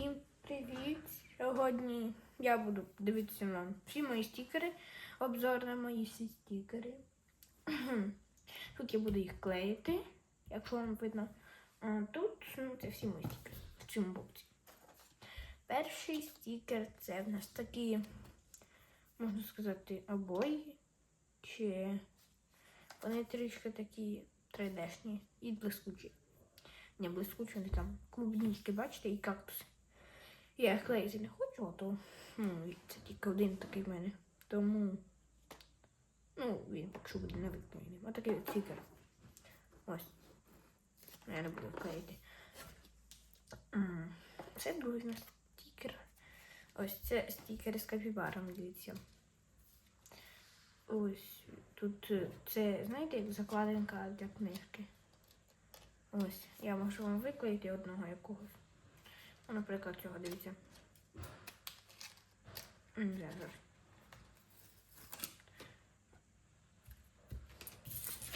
Всім привіт! Сьогодні я буду дивитися вам всі мої стікери, обзор на мої всі стікери. Тут я буду їх клеїти, якщо вам видно. А тут ну, це всі мої стікери в цьому боксі. Перший стікер це в нас такі, можна сказати, обої. Чи вони трішки такі 3D-шні і блискучі. Не блискучі, вони там клубнички, бачите, і кактуси. Я клеїти не хочу, а то ну, це тільки один такий в мене. Тому ну, він поки що буде не виконаний. Ось такий стікер. Ось. Я не буду клеїти. Це другий нас стікер. Ось це стікер з капібаром, дивіться. Ось тут е, це, знаєте, як закладинка для книжки. Ось, я можу вам виклеїти одного якогось. Ну, наприклад, цього дивіться.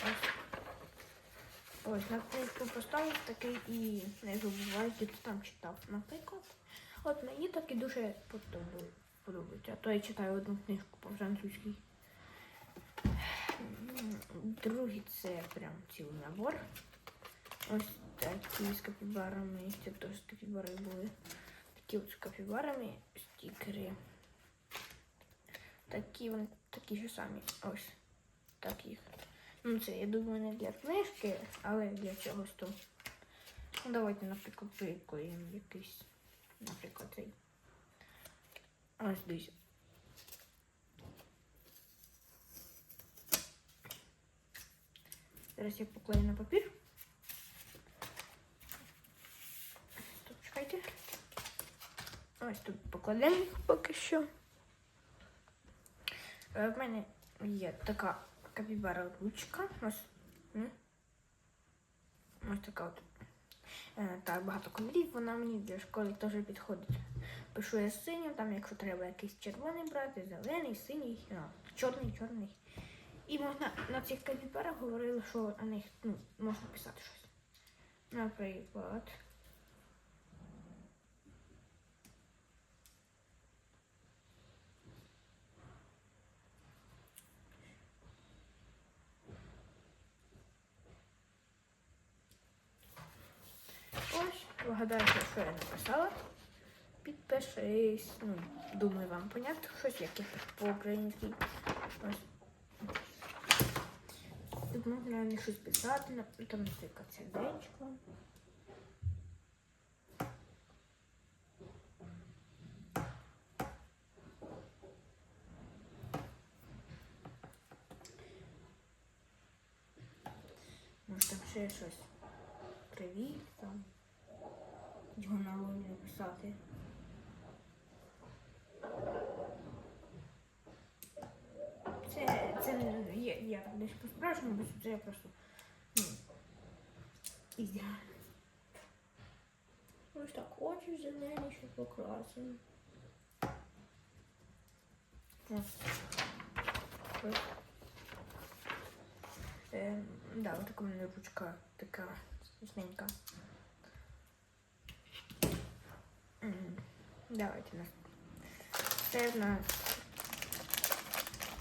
Ось. Ось, на книжку поставив такий і не забувайте, хто там читав, наприклад. От мені таки дуже подобається. А то я читаю одну книжку по-французькій. Другий це прям цілий набор. Ось такі з капібарами. Це теж з капібари були. Такі от з капібарами стікери. Такі вони такі ж самі. Ось. Так їх. Ну це, я думаю, не для книжки, але для чогось то. Ну, давайте, наприклад, приклеїмо якийсь. Наприклад, цей. Ось дивіться. Зараз я поклею на папір. Тут чекайте. Ось тут покладемо їх поки що. Е, В мене є така капібара ручка. Ось. Ось така от. Е, Так, багато кольорів, вона мені для школи теж підходить. Пишу я синім, там, якщо треба якийсь червоний брати, зелений, синій, чорний, чорний. І можна на цих капібарах говорили, що на них ну, можна писати щось. Наприклад. Ось, вгадайте, що я написала. Підпишись. Ну, думаю, вам понятно щось, як я по-українськи. Тут можна не щось писати, там, наприклад, сердечко. Може там ще щось. Привіт там. Його на луні написати. Це, це я, я десь по-справжньому, бо це я просто ну, ідеально. Ось так очі зелені, ще. Ось. Ем, да, ось така у мене ручка така смішненька. Давайте на. Це в нас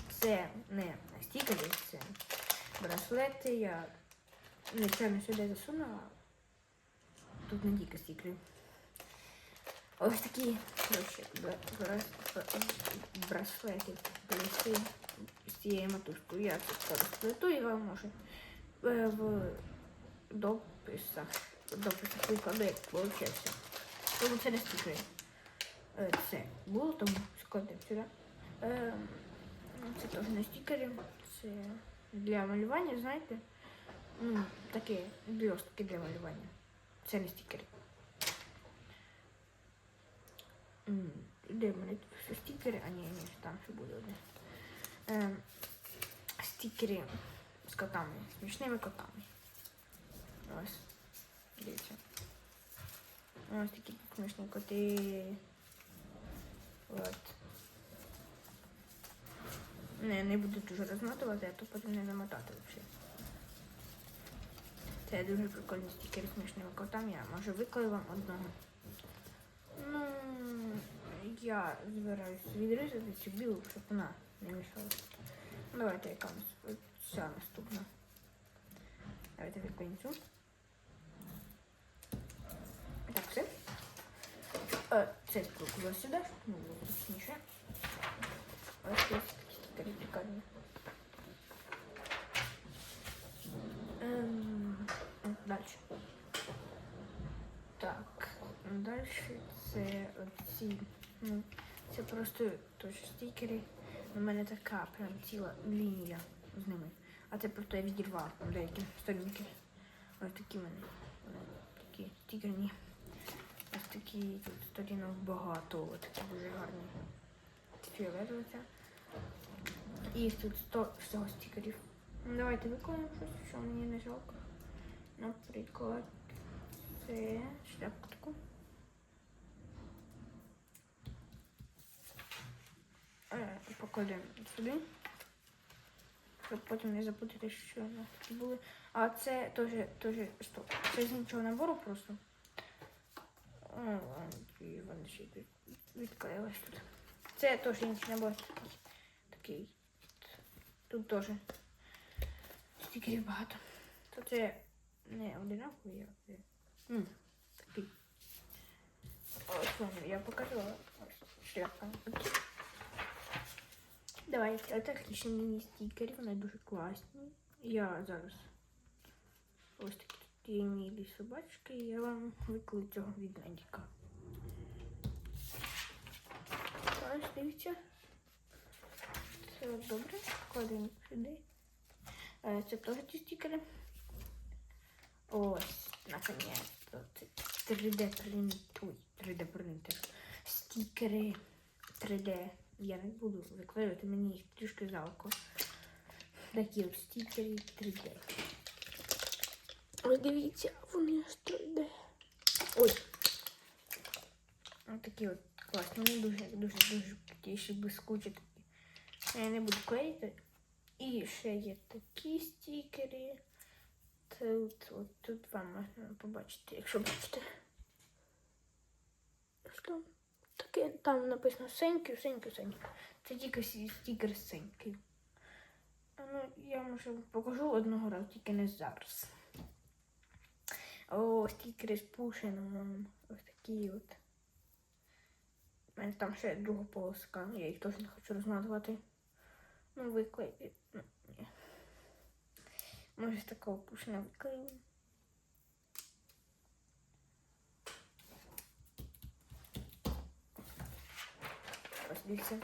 це не стікери, це браслети. Я нечайно сюди засунула. Тут не тільки стікери. Ось такі коротше, бра- бра- бра- браслети плести з цією матушкою. Я тут розплету вам може е, в дописах, дописах викладу, як вийшло. Тому це не стікери. Це було, тому складемо сюди. Е, Це теж не стікери. Це для малювання, знаєте. Ну, такі блістки для малювання. Це не стікери. Де в мене тут стікери? А ні, ні, там ще буде одне. Е, стікери з котами, смішними котами. Ось. Дивіться. Ось такі смішні коти. От. Не, не буду дуже розмотувати, а то потім не намотати взагалі. Це дуже прикольні стікери смішними котами. Я може виклею вам одного. Ну, я збираюсь відрізати цю білу, щоб вона не мішала. Давайте яка у нас наступна. Давайте відкинемо цю. Так, все. Е, Це скрутила сюди, щоб ну, ось такі стікери прикольні. Ем, далі. Так, далі це оці. Ну, це просто теж стікери. У мене така прям ціла лінія з ними. А це просто я відірвала деякі сторінки. Ось такі в мене. Такі стікерні. Такі тут сторінок багато. Такі дуже гарні. Фіолетові. І тут 100 всього стікерів. Давайте виконуємо щось, що мені не жалко. Наприклад, це шляпку таку. Е, Покладемо сюди. Щоб потім не запутати, що у нас тут були. А це теж, теж, стоп. Це з іншого набору просто. І ще відклеїлись тут. Це теж інший набор такий. такий. Тут теж стікерів багато. То це не одинакові, а це м, такий. Ось вони, я. Ось шляпка. Давайте, отак ще міні стікери, вони дуже класні. Я зараз ось такі є мілі собачки, я вам виклию цього відмедіка. Ось дивіться. Все добре, кладемо сюди. Е, Це теж ті стікери. Ось, наконец-то. Це 3D принт. Ой, 3D принтер. Стікери 3D. Я не буду викладати, мені їх трішки жалко. Такі от стікери 3D. Ось дивіться, вони 3D. Ой. Ось такі от класні. Вони дуже, дуже, дуже такі ще блискучі такі. Я не буду клеїти. І ще є такі стікери. Тут, от, тут вам можна побачити, якщо бачите. Що? Таке, там написано Сенькю, Сенькю, Сенькю. Це тільки стікер. А Ну, я може покажу одного разу, тільки не зараз. О, стікери з Пушином. Ось такі от. У мене там ще друга полоска. Я їх теж не хочу розмазувати. Ну, виклеїти. Ну, ні. Може, з такого пушина. Ось дивіться.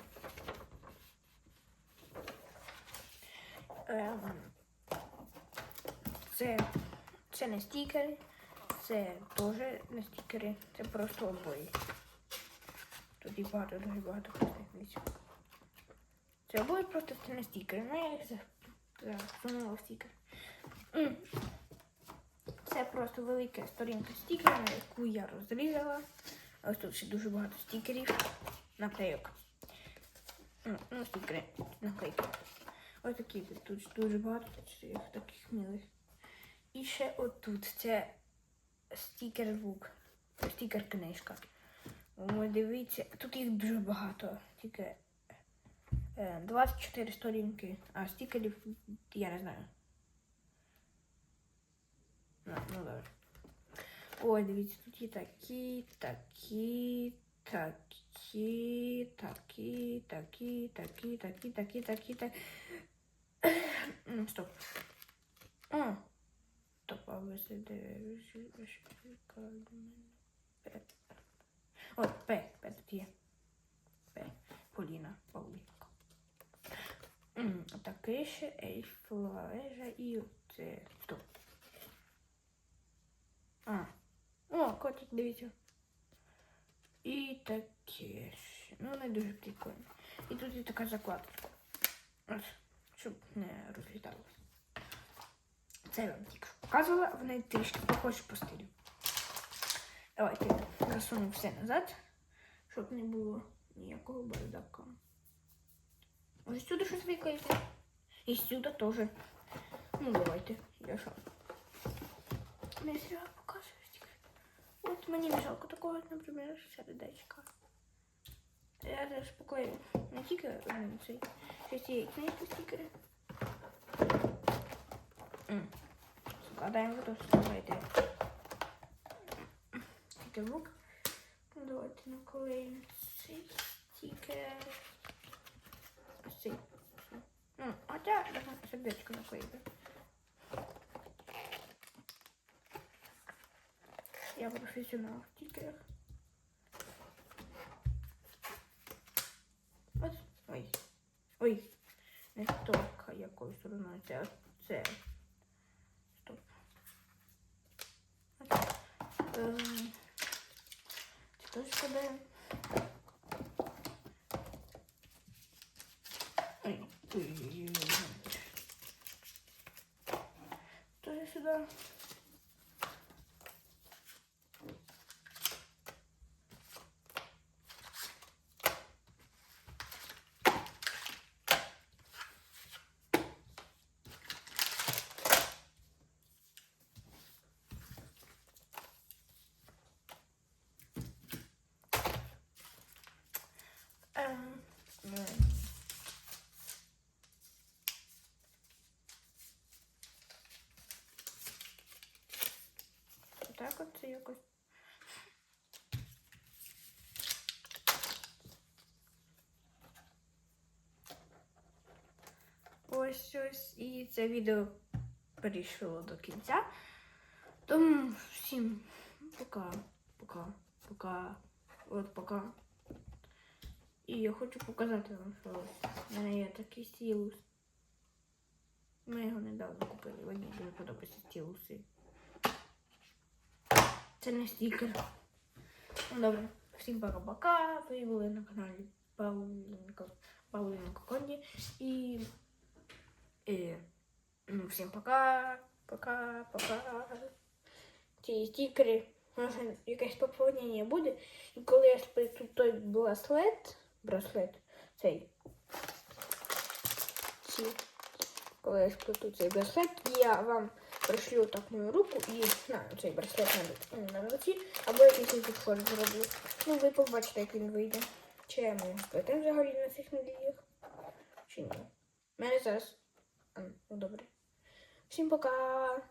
Ем, Це, це не стікери, це теж не стікери, це просто обої. Тут їх багато, дуже багато класних дивіться. Це обоє просто це не стікери. Ну я їх за- засунула в стікер. Це просто велика сторінка стікерів, яку я розрізала. Ось тут ще дуже багато стікерів. Наклейок. Ну, стікери, наклейки. Ось такі тут, дуже багато таких милих. І ще отут це стікер звук. Стікер книжка. Дивіться, тут їх дуже багато. Тільки е, 24 сторінки, а стікерів я не знаю. Ну, ну добре. Ой, дивіться, тут є такі, такі, такі, такі, такі, такі, такі, такі, такі, такі. Ну, стоп. Стоп, а ви сиде. О, П, П тут є. П. Поліна Павлівка. М, ще ейфелева вежа і оце. Стоп. А. О, котик, дивіться. І таке ще. Ну, не дуже прикольно. І тут є така закладочка. Щоб не розліталося. Це вам тільки показувала, вони трішки похожі по стилю. Давайте засуну все назад, щоб не було ніякого бардака. Ось сюди щось виклеїти. І сюди теж. Ну, давайте, я що. Не зря показую стільки. От мені не жалко такого, наприклад, сердечка. Я зараз поклею не тільки один цей. Ще ці книжки стікери. М. Складаємо тут давайте. Стікербук. Ну, Давайте наклеїмо цей стікер. Ось цей. Ну, хоча сердечко наклеїти. Я професіонал в стікерах. Ось. Ой. Ой. Не стопка якою стороною. Це це. Стоп. Ось. Ем, Це теж складаємо. Ой. Ой-ой-ой. Тоже сюда. Ем, ну, Це якось. Ось ось і це відео перейшло до кінця. Тому всім пока, пока, пока, от пока. І я хочу показати вам, що в мене є такий стілус. Ми його недавно купили. Мені дуже подобаються стілуси. Це не стікер. Ну добре, всім пока-пока. Ви були на каналі Павленко, Павленко Конді. І, і ну, всім пока, пока, пока. Ці стікери, може якесь поповнення буде. І коли я сплету той браслет, браслет цей. Ці, коли я сплету цей браслет, я вам пришлю так мою руку і на цей браслет на, руці, або якийсь інший зроблю. Ну, ви побачите, як він вийде. Чи я маю сплетем взагалі на цих неділях? Чи ні? У мене зараз. А, ну добре. Всім пока!